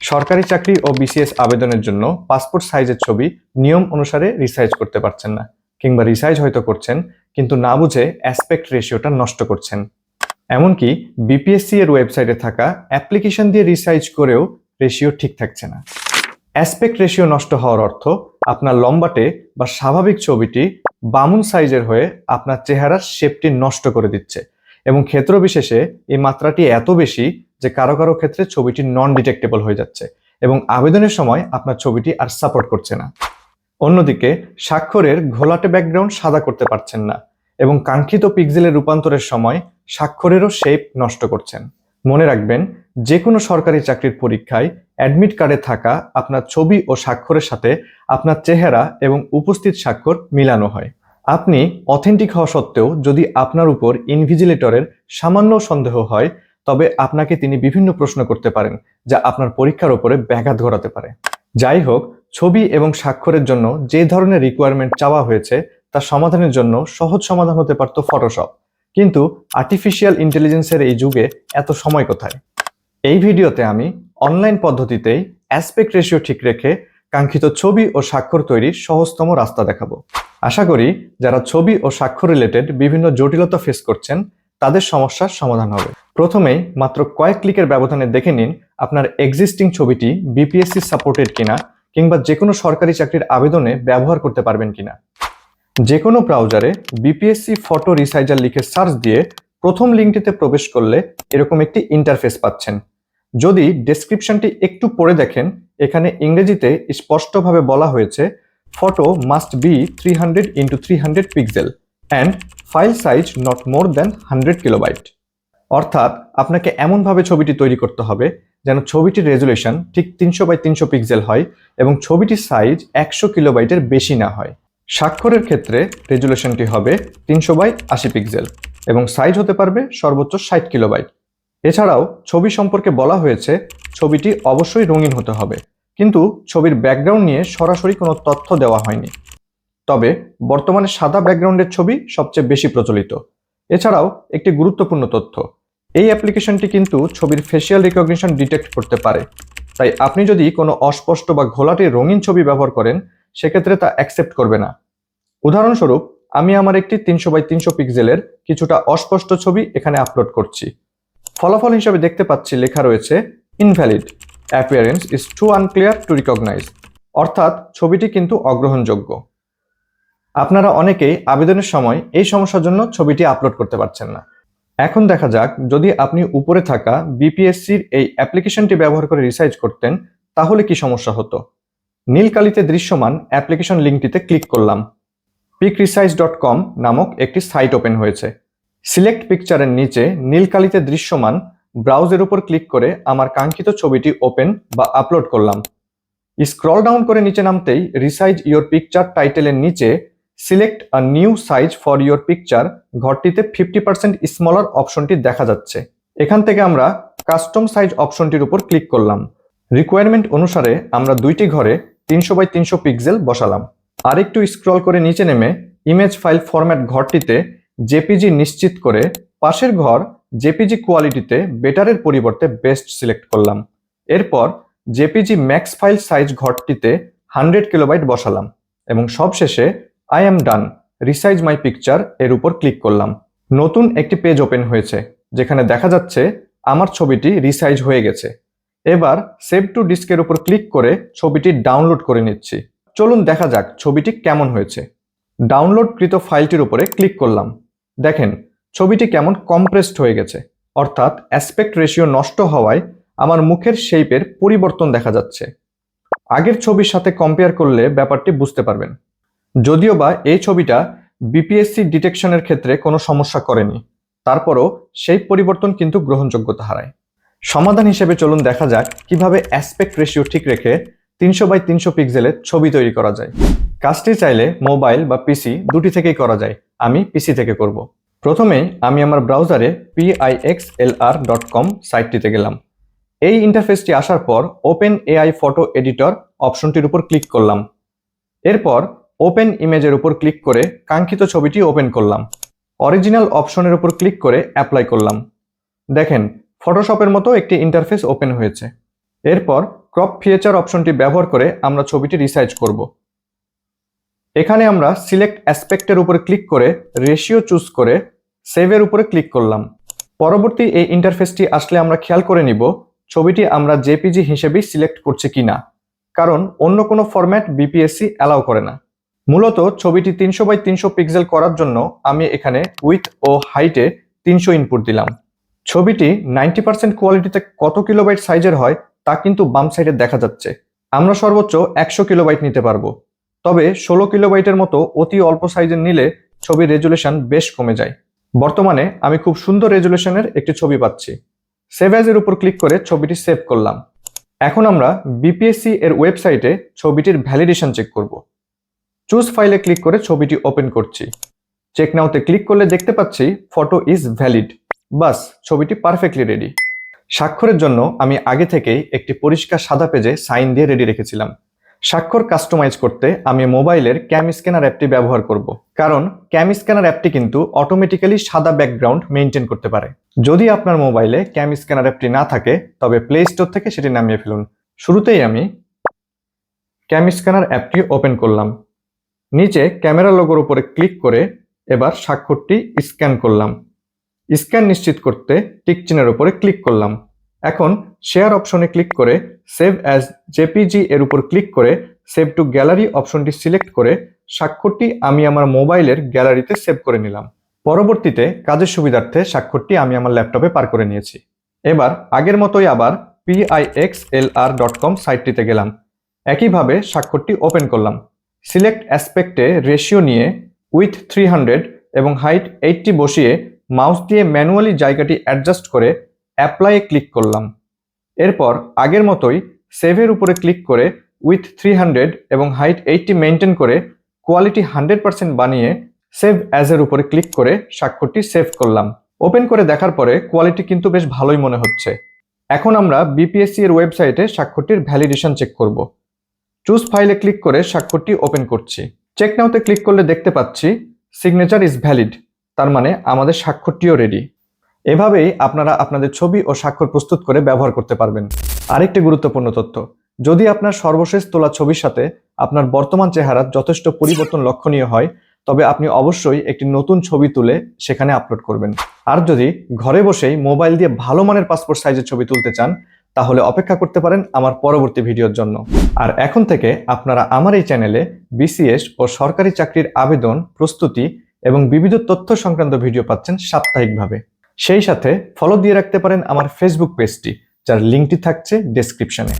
সরকারি চাকরি ও বিসিএস আবেদনের জন্য পাসপোর্ট সাইজের ছবি নিয়ম অনুসারে রিসাইজ করতে পারছেন না, কিংবা রিসাইজ হয়তো করছেন, কিন্তু না বুঝে অ্যাসপেক্ট রেশিওটা নষ্ট করছেন। এমনকি বিপিএসসি এর ওয়েবসাইটে থাকা অ্যাপ্লিকেশন দিয়ে রিসাইজ করেও রেশিও ঠিক থাকছে না। অ্যাসপেক্ট রেশিও নষ্ট হওয়ার অর্থ আপনার লম্বাটে বা স্বাভাবিক ছবিটি বামুন সাইজের হয়ে আপনার চেহারার শেপটি নষ্ট করে দিচ্ছে, এবং ক্ষেত্র বিশেষে এই মাত্রাটি এত বেশি যে কারও কারও ক্ষেত্রে ছবিটি নন ডিটেক্টেবল হয়ে যাচ্ছে এবং আবেদনের সময় আপনার ছবিটি আর সাপোর্ট করছে না। অন্যদিকে স্বাক্ষরের ঘোলাটে ব্যাকগ্রাউন্ড সাদা করতে পারছেন না এবং কাঙ্ক্ষিত পিক্সেলের রূপান্তরের সময় স্বাক্ষরেরও শেপ নষ্ট করছেন। মনে রাখবেন যে কোনো সরকারি চাকরির পরীক্ষায় অ্যাডমিট কার্ডে থাকা আপনার ছবি ও স্বাক্ষরের সাথে আপনার চেহারা এবং উপস্থিত স্বাক্ষর মিলানো হয়। আপনি অথেন্টিক হওয়া সত্ত্বেও যদি আপনার উপর ইনভিজিলেটরের সামান্য সন্দেহ হয় তবে আপনাকে তিনি বিভিন্ন প্রশ্ন করতে পারেন, যা আপনার পরীক্ষার উপরে ব্যাঘাত ঘটাতে পারে। যাই হোক, ছবি এবং স্বাক্ষরের জন্য যে ধরনের রিকোয়ারমেন্ট চাওয়া হয়েছে, তা সমাধানের জন্য সহজ সমাধান হতে পারত ফটোশপ কিন্তু আর্টিফিশিয়াল ইন্টেলিজেন্সের এই যুগে এত সময় কোথায়? এই ভিডিওতে আমি অনলাইন পদ্ধতিতেই অ্যাসপেক্ট রেশিও ঠিক রেখে কাঙ্ক্ষিত ছবি ও স্বাক্ষর তৈরির সহজতম রাস্তা দেখাবো। আশা করি, যারা ছবি ও স্বাক্ষর রিলেটেড বিভিন্ন জটিলতা ফেস করছেন তাদের সমস্যার সমাধান হবে। প্রথমেই মাত্র কয়েক ক্লিকের ব্যবধানে দেখে নিন আপনার এক্সিস্টিং ছবিটি বিপিএসসি সাপোর্টেড কিনা কিংবা যে কোনো সরকারি চাকরির আবেদনে ব্যবহার করতে পারবেন কিনা। যে কোনো ব্রাউজারে বিপিএসসি ফটো রিসাইজার লিখে সার্চ দিয়ে প্রথম লিঙ্কটিতে প্রবেশ করলে এরকম একটি ইন্টারফেস পাচ্ছেন। যদি ডেসক্রিপশনটি একটু পড়ে দেখেন, এখানে ইংরেজিতে স্পষ্টভাবে বলা হয়েছে photo must be three hundred into three hundred pixel and file size not more than hundred kilobyte অর্থাৎ আপনাকে এমনভাবে ছবিটি তৈরি করতে হবে যেন ছবিটির রেজুলেশন ঠিক তিনশো বাই তিনশো পিক্সেল হয় এবং ছবিটির সাইজ একশো কিলোবাইটের বেশি না হয়। স্বাক্ষরের ক্ষেত্রে রেজুলেশনটি হবে তিনশো বাই আশি পিক্সেল এবং সাইজ হতে পারবে সর্বোচ্চ ষাট কিলোবাইট। এছাড়াও ছবি সম্পর্কে বলা হয়েছে ছবিটি অবশ্যই রঙিন হতে হবে। কিন্তু ছবির ব্যাকগ্রাউন্ড নিয়ে সরাসরি কোনো তথ্য দেওয়া হয়নি। তবে বর্তমানে সাদা ব্যাকগ্রাউন্ডের ছবি সবচেয়ে বেশি প্রচলিত। এছাড়াও একটি গুরুত্বপূর্ণ তথ্য, এই অ্যাপ্লিকেশনটি কিন্তু ছবির ফেসিয়াল রিকগনিশন ডিটেক্ট করতে পারে। তাই আপনি যদি কোনো অস্পষ্ট বা ঘোলাটে রঙিন ছবি ব্যবহার করেন, সেক্ষেত্রে তা অ্যাকসেপ্ট করবে না। উদাহরণস্বরূপ, আমি আমার একটি তিনশো বাই তিনশো পিক্সেলের কিছুটা অস্পষ্ট ছবি এখানে আপলোড করছি। ফলাফল হিসাবে দেখতে পাচ্ছি লেখা রয়েছে invalid appearance is too unclear to recognise অর্থাৎ ছবিটি কিন্তু অগ্রহণযোগ্য। আপনারা অনেকেই আবেদনের সময় এই সমস্যার জন্য ছবিটি আপলোড করতে পারছেন না। এখন দেখা যাক, যদি আপনি উপরে থাকা বিপিএসসির এই অ্যাপ্লিকেশনটি ব্যবহার করে রিসার্চ করতেন, তাহলে কি সমস্যা হতো? নীলকালিতে দৃশ্যমান অ্যাপ্লিকেশন লিঙ্কটিতে ক্লিক করলাম। পিক রিসাইজ ডট কম নামক একটি সাইট ওপেন হয়েছে। সিলেক্ট পিকচারের নিচে নীলকালিতে দৃশ্যমান ব্রাউজের উপর ক্লিক করে আমার কাঙ্ক্ষিত ছবিটি ওপেন বা আপলোড করলাম। স্ক্রল ডাউন করে নিচে নামতেই রিসাইজ ইওর পিকচার টাইটেলের নিচে select a new size for your picture ঘরটিতে ফিফটি পার্সেন্ট স্মলার অপশনটি দেখা যাচ্ছে। এখান থেকে আমরা কাস্টম সাইজ অপশনটির উপর ক্লিক করলাম। রিকোয়ারমেন্ট অনুসারে আমরা দুইটি ঘরে তিনশো বাই তিনশো পিক্সেল বসালাম। আরেকটু স্ক্রল করে নিচে নেমে ইমেজ ফাইল ফরম্যাট ঘরটিতে জেপিজি নিশ্চিত করে পাশের ঘর জেপিজি কোয়ালিটিতে বেটারের পরিবর্তে বেস্ট সিলেক্ট করলাম। এরপর জেপিজি ম্যাক্স ফাইল সাইজ ঘরটিতে হান্ড্রেড কিলোবাইট বসালাম এবং সবশেষে I'm done resize my picture এর উপর ক্লিক করলাম। নতুন একটি পেজ ওপেন হয়েছে, যেখানে দেখা যাচ্ছে আমার ছবিটি রিসাইজ হয়ে গেছে। এবার সেভ টু ডিস্কের উপর ক্লিক করে ছবিটি ডাউনলোড করে নিচ্ছি। চলুন দেখা যাক ছবিটি কেমন হয়েছে। ডাউনলোডকৃত ফাইলটির উপরে ক্লিক করলাম। দেখেন, ছবিটি কেমন কম্প্রেসড হয়ে গেছে। অর্থাৎ অ্যাসপেক্ট রেশিও নষ্ট হওয়ায় আমার মুখের শেপের পরিবর্তন দেখা যাচ্ছে। আগের ছবির সাথে কম্পেয়ার করলে ব্যাপারটি বুঝতে পারবেন। যদিও বা এই ছবিটা বিপিএসসি ডিটেকশনের ক্ষেত্রে কোনো সমস্যা করেনি, তারপরও সেই পরিবর্তন কিন্তু গ্রহণযোগ্যতা হারায়। সমাধান হিসেবে চলুন দেখা যাক কীভাবে অ্যাসপেক্ট রেশিও ঠিক রেখে তিনশো বাই তিনশো পিক্সেলের ছবি তৈরি করা যায়। কাজটি চাইলে মোবাইল বা পিসি দুটি থেকেই করা যায়, আমি পিসি থেকে করব। প্রথমেই আমি আমার ব্রাউজারে পিআইএক্সএলআর ডট কম সাইটটিতে গেলাম। এই ইন্টারফেসটি আসার পর ওপেন এআই ফটো এডিটর অপশনটির উপর ক্লিক করলাম। এরপর ওপেন ইমেজের উপর ক্লিক করে কাঙ্ক্ষিত ছবিটি ওপেন করলাম। অরিজিনাল অপশনের উপর ক্লিক করে অ্যাপ্লাই করলাম। দেখেন ফটোশপের মতো একটি ইন্টারফেস ওপেন হয়েছে। এরপর ক্রপ ফিচার অপশনটি ব্যবহার করে আমরা ছবিটি রিসাইজ করব। এখানে আমরা সিলেক্ট অ্যাসপেক্টের উপরে ক্লিক করে রেশিও চুজ করে সেভের উপরে ক্লিক করলাম। পরবর্তী এই ইন্টারফেসটি আসলে আমরা খেয়াল করে নিব ছবিটি আমরা জেপিজি হিসেবেই সিলেক্ট করছি কিনা। কারণ অন্য কোনো ফরম্যাট বিপিএসসি অ্যালাউ করে না। মূলত ছবিটি তিনশো বাই তিনশো পিক্সেল করার জন্য আমি এখানে উইথ ও হাইটে তিনশো ইনপুট দিলাম। ছবিটি নাইনটি পার্সেন্ট কোয়ালিটিতে কত কিলোবাইট সাইজের হয় তা কিন্তু বাম সাইডে দেখা যাচ্ছে। আমরা সর্বোচ্চ একশো কিলোবাইট নিতে পারব। তবে ষোলো কিলোবাইটের মতো অতি অল্প সাইজের নিলে ছবির রেজুলেশন বেশ কমে যায়। বর্তমানে আমি খুব সুন্দর রেজুলেশনের একটি ছবি পাচ্ছি। সেভ অ্যাজ এর উপর ক্লিক করে ছবিটি সেভ করলাম। এখন আমরা বিপিএসসি এর ওয়েবসাইটে ছবিটির ভ্যালিডেশন চেক করব। চুজ ফাইলে ক্লিক করে ছবিটি ওপেন করছি। চেক নাওতে ক্লিক করলে দেখতে পাচ্ছি ফটো ইজ ভ্যালিড বাস, ছবিটি পারফেক্টলি রেডি স্বাক্ষরের জন্য আমি আগে থেকেই একটি পরিষ্কার সাদা পেজে সাইন দিয়ে রেডি রেখেছিলাম। স্বাক্ষর কাস্টমাইজ করতে আমি মোবাইলের ক্যাম স্ক্যানার অ্যাপটি ব্যবহার করব। কারণ ক্যাম স্ক্যানার অ্যাপটি কিন্তু অটোমেটিক্যালি সাদা ব্যাকগ্রাউন্ড মেনটেন করতে পারে। যদি আপনার মোবাইলে ক্যাম স্ক্যানার অ্যাপটি না থাকে, তবে প্লে স্টোর থেকে সেটি নামিয়ে ফেলুন। শুরুতেই আমি ক্যাম স্ক্যানার অ্যাপটি ওপেন করলাম। নিচে ক্যামেরা লোগোর উপরে ক্লিক করে এবার স্বাক্ষরটি স্ক্যান করলাম। স্ক্যান নিশ্চিত করতে টিক চিহ্নের উপরে ক্লিক করলাম। এখন শেয়ার অপশনে ক্লিক করে সেভ অ্যাজ জেপিজি এর উপর ক্লিক করে সেভ টু গ্যালারি অপশনটি সিলেক্ট করে স্বাক্ষরটি আমি আমার মোবাইলের গ্যালারিতে সেভ করে নিলাম। পরবর্তীতে কাজের সুবিধার্থে স্বাক্ষরটি আমি আমার ল্যাপটপে পার করে নিয়েছি। এবার আগের মতোই আবার পিআইএক্স এল আর ডট কম সাইটটিতে গেলাম। একইভাবে স্বাক্ষরটি ওপেন করলাম। সিলেক্ট অ্যাসপেক্টে রেশিও নিয়ে উইথ থ্রি হান্ড্রেড এবং হাইট এইটটি বসিয়ে মাউস দিয়ে ম্যানুয়ালি জায়গাটি অ্যাডজাস্ট করে অ্যাপ্লাইয়ে ক্লিক করলাম। এরপর আগের মতোই সেভের উপরে ক্লিক করে উইথ থ্রি হান্ড্রেড এবং হাইট এইটটি মেনটেন করে কোয়ালিটি হান্ড্রেড পার্সেন্ট বানিয়ে সেভ অ্যাজের উপরে ক্লিক করে স্বাক্ষরটি সেভ করলাম। ওপেন করে দেখার পরে কোয়ালিটি কিন্তু বেশ ভালোই মনে হচ্ছে। এখন আমরা বিপিএসসি এর ওয়েবসাইটে স্বাক্ষরটির ভ্যালিডেশন চেক করব। চুজ ফাইলে ক্লিক করে স্বাক্ষরটি ওপেন করছি। চেক নাওতে ক্লিক করলে দেখতে পাচ্ছি সিগনেচার ইজ ভ্যালিড তার মানে আমাদের স্বাক্ষরটিও রেডি এভাবেই আপনারা আপনাদের ছবি ও স্বাক্ষর প্রস্তুত করে ব্যবহার করতে পারবেন। আরেকটি গুরুত্বপূর্ণ তথ্য, যদি আপনার সর্বশেষ তোলা ছবির সাথে আপনার বর্তমান চেহারার যথেষ্ট পরিবর্তন লক্ষণীয় হয়, তবে আপনি অবশ্যই একটি নতুন ছবি তুলে সেখানে আপলোড করবেন। আর যদি ঘরে বসেই মোবাইল দিয়ে ভালো মানের পাসপোর্ট সাইজের ছবি তুলতে চান তাহলে অপেক্ষা করতে পারেন আমার পরবর্তী ভিডিওর জন্য। আর এখন থেকে আপনারা আমার এই চ্যানেলে বিসিএস ও সরকারি চাকরির আবেদন, প্রস্তুতি এবং বিবিধ তথ্য সংক্রান্ত ভিডিও পাচ্ছেন সাপ্তাহিকভাবে। সেই সাথে ফলো দিয়ে রাখতে পারেন আমার ফেসবুক পেজটি যার লিঙ্কটি থাকছে ডেসক্রিপশনে